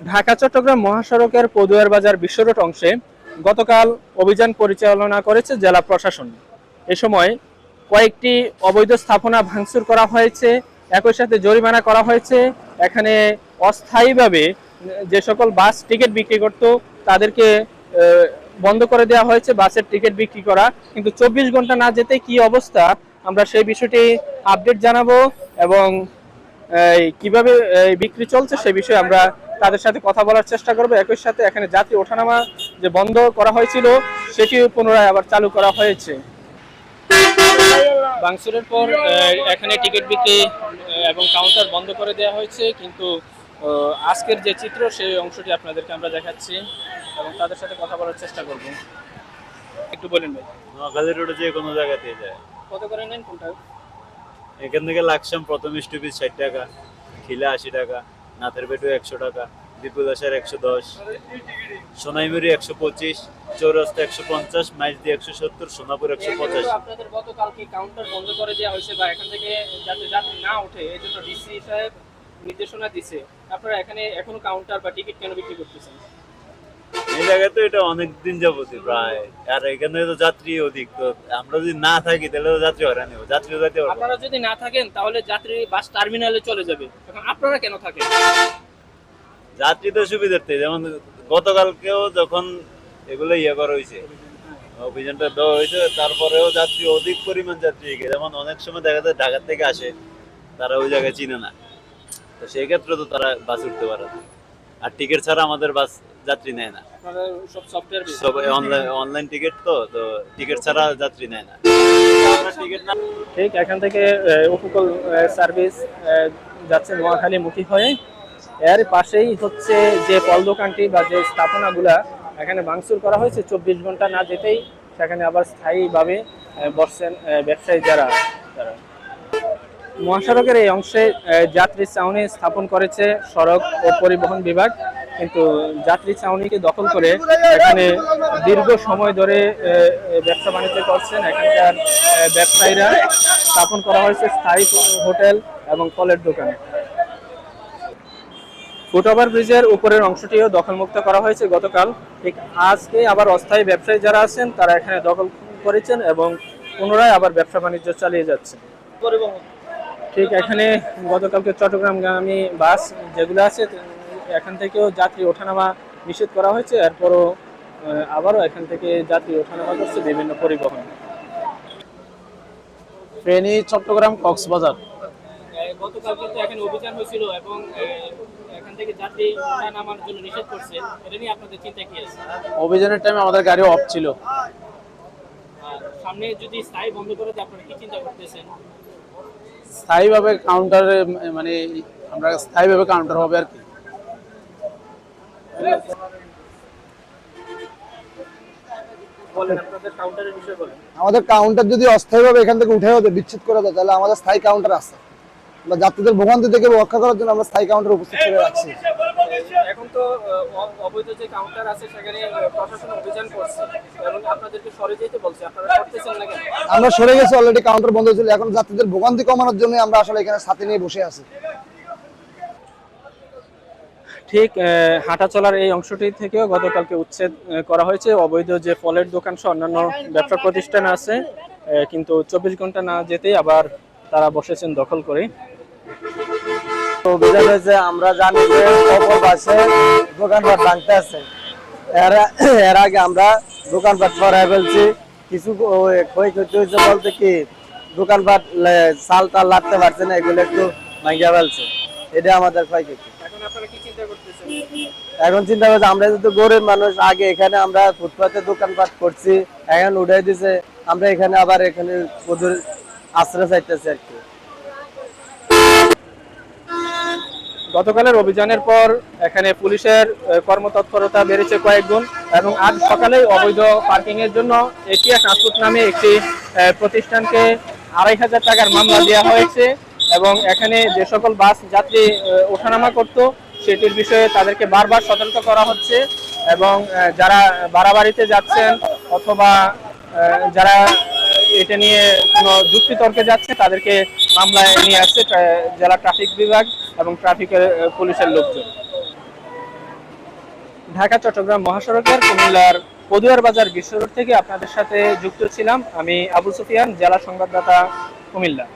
ঢাকা, চট্টগ্রাম মহাসড়কের পদুয়ার বাজার বিশ্ব রোড অংশে গতকাল অভিযান পরিচালনা করেছে জেলা প্রশাসন। এ সময় কয়েকটি অবৈধ স্থাপনা ভাঙচুর করা হয়েছে, একই সাথে জরিমানা করা হয়েছে। এখানে অস্থায়ীভাবে যে সকল বাস টিকিট বিক্রি করত, তাদেরকে বন্ধ করে দেওয়া হয়েছে বাসের টিকিট বিক্রি করা। কিন্তু চব্বিশ ঘণ্টা না যেতে কি অবস্থা, আমরা সেই বিষয়টি আপডেট জানাব এবং কীভাবে বিক্রি চলছে সে বিষয়ে আমরা তাদের সাথে কথা বলার চেষ্টা করব। একই সাথে এখানে যাত্রী ওঠানামা যে বন্ধ করা হয়েছিল সেটিও পুনরায় আবার চালু করা হয়েছে। বাংসুরের পর এখানে টিকিট বিক্রি এবং কাউন্টার বন্ধ করে দেওয়া হয়েছে কিন্তু আজকের যে চিত্র সেই অংশটি আপনাদেরকে আমরা দেখাচ্ছি এবং তাদের সাথে কথা বলার চেষ্টা করব। একটু বলেন ভাই। নোয়াখালী রোডে যে কোনো জায়গাতে যায়। কত করে নেন কোনটা? এখান থেকে লাকসাম প্রথম স্টপেজ ষাট টাকা খিলা আশি টাকা। নাথের পেটু একশো টাকা বিপুদাসার একশো দশ সোনাইমুড়ি একশো পঁচিশ চৌরাস্তা একশো পঞ্চাশ মাইজদি একশো সত্তর সোনাপুর একশো পঁচাশ। আপনাদের গতকালকে কাউন্টার বন্ধ করে দেওয়া হয়েছে বা এখান থেকে যাতে যাত্রী না ওঠে এই জন্য ডিসি সাহেব নির্দেশনা দিছে। আপনারা এখানে এখনও কাউন্টার বা টিকিট কেন বিক্রি করতেছেন? এই জায়গায় তো এটা অনেক দিন প্রায়। আর এখানে তো যাত্রী অধিক তো আমরা যদি না থাকি তাহলে তো যাত্রী হয়রানি হবে যাত্রী যাতে আপনারা যদি না থাকেন তাহলে যাত্রী বাস টার্মিনালে চলে যাবে। এখন আপনারা কেন থাকেন? যাত্রী তো সুবিধার্থে যেমন গতকালকেও যখন এগুলো ইয়ে করা হয়েছে অভিযানটা দেওয়া হয়েছে তারপরেও যাত্রী অধিক পরিমাণ যাত্রী। যেমন অনেক সময় দেখা যায় ঢাকা থেকে আসে তারা ওই জায়গায় চিনে না। তো সেই ক্ষেত্রে তো তারা বাস উঠতে পারে আর টিকিট ছাড়া আমাদের বাস যাত্রী নেয় না। সব অনলাইন অনলাইন টিকিট তো তো টিকিট ছাড়া যাত্রী নেয় না। ঠিক এখান থেকে আহ, উপকূল সার্ভিস যাচ্ছে নোয়াখালী মুখী হয়ে। এর পাশেই হচ্ছে যে ফল দোকানটি বা যে স্থাপনাগুলা এখানে ভাঙচুর করা হয়েছে চব্বিশ ঘণ্টা না যেতেই সেখানে আবার স্থায়ীভাবে বসছেন আহ, ব্যবসায়ী যারা। তারা মহাসড়কের এই অংশে যাত্রী চাউনি স্থাপন করেছে সড়ক ও পরিবহন বিভাগ। কিন্তু যাত্রী চাউনিকে দখল করে এখানে দীর্ঘ সময় ধরে ব্যবসা বাণিজ্য করছেন। এখানকার ব্যবসায়ীরা স্থাপন করা হয়েছে স্থায়ী হোটেল এবং ফলের দোকান। ফুটওভার ব্রিজের উপরের অংশটিও দখলমুক্ত করা হয়েছে গতকাল। ঠিক আজকে আবার অস্থায়ী ব্যবসায়ী যারা আছেন তারা এখানে দখল করেছেন এবং পুনরায় আবার ব্যবসা বাণিজ্য চালিয়ে যাচ্ছে ঠিক এখানে গতকালকে চট্টগ্রামগামী বাস যেগুলো আছে এখান থেকেও যাত্রী ওঠানামা নিষেধ করা হয়েছে। এরপরও আবারও এখান থেকে যাত্রী ওঠানামা করছে বিভিন্ন পরিবহন। ফেনী চট্টগ্রাম কক্সবাজার। কিন্তু এখানে অভিযান হয়েছিল এবং এখান থেকে যাত্রী জন্য নিষেধ করছে। এটা নিয়ে আপনাদের চিন্তা কি আছে? অভিযানের টাইমে আমাদের গাড়ি অফ ছিল। আর সামনে যদি স্থায়ী বন্ধ করে দেয় আপনারা কি চিন্তা করতেছেন? স্থায়ীভাবে কাউন্টারে মানে আমরা স্থায়ীভাবে কাউন্টার হবে আর কি বলেন আপনাদের কাউন্টারের বিষয়ে বলেন আমাদের কাউন্টার যদি অস্থায়ীভাবে এখান থেকে উঠে হতে বিচ্ছেদ করে দেয় তাহলে আমাদের স্থায়ী কাউন্টার আছে। আমরা যাত্রীদের ভোগান্তি থেকে রক্ষা করার জন্য আমরা স্থায়ী কাউন্টার উপস্থিত করে রাখছি। এখন তো অবৈধ যে কাউন্টার আছে সেখানে প্রশাসন অভিযান করছে। এবং আপনাদেরকে সরে যেতে বলছে আপনারা করতেছেন না কেন? আমরা সরে গেছি অলরেডি কাউন্টার বন্ধ ছিল। এখন যাত্রীদের ভোগান্তি কমানোর জন্য আমরা আসলে এখানে সাথে নিয়ে বসে আছি। ঠিক হাঁটা চলার এই অংশটি থেকেও গতকালকে উচ্ছেদ করা হয়েছে। অবৈধ যে ফলের দোকান সহ অন্যান্য ব্যবসা প্রতিষ্ঠান আছে কিন্তু চব্বিশ ঘণ্টা না যেতেই আবার তারা বসেছেন দখল করে। অভিযান হয়েছে, আমরা জানি যে অপর পাশে দোকানপাট ভাঙতে আছে। এর আগে আমরা দোকানপাট সরাই ফেলছি। কিছু ক্ষয়ক্ষতি হয়েছে বলতে কি, দোকানপাট চাল টাল লাগতে পারছে না, এগুলো একটু ভাঙিয়া ফেলছে। এটা আমাদের ক্ষয়ক্ষতি এখন আপনারা কি চিন্তা করতেছেন এখন চিন্তা আমরা যেহেতু গরিব মানুষ, আগে এখানে আমরা ফুটপাতে দোকানপাট করছি, এখন উঠাই দিছে, আমরা এখানে আবার এখানে ওদের আশ্রয় চাইতেছি আর কি। গতকালের অভিযানের পর এখানে পুলিশের কর্মতৎপরতা বেড়েছে কয়েকগুণ এবং আজ সকালে অবৈধ পার্কিং এর জন্য এশিয়া ট্রান্সপোর্ট নামে একটি প্রতিষ্ঠানকে আড়াই হাজার টাকার মামলা দেওয়া হয়েছে এবং এখানে যে সকল বাস যাত্রী ওঠানামা করত সেটির বিষয়ে তাদেরকে বারবার সতর্ক করা হচ্ছে এবং যারা বাড়াবাড়িতে যাচ্ছেন অথবা যারা এটা নিয়ে কোনো যুক্তিতর্কে যাচ্ছে, তাদেরকে মামলায় নিয়ে আসছে জেলা ট্রাফিক বিভাগ এবং ট্রাফিকের পুলিশের লোকজন। ঢাকা, চট্টগ্রাম মহাসড়কের কুমিল্লার পদুয়ার বাজার বিশ্ব রোড থেকে আপনাদের সাথে যুক্ত ছিলাম আমি আবু সুফিয়ান, জেলা সংবাদদাতা কুমিল্লা।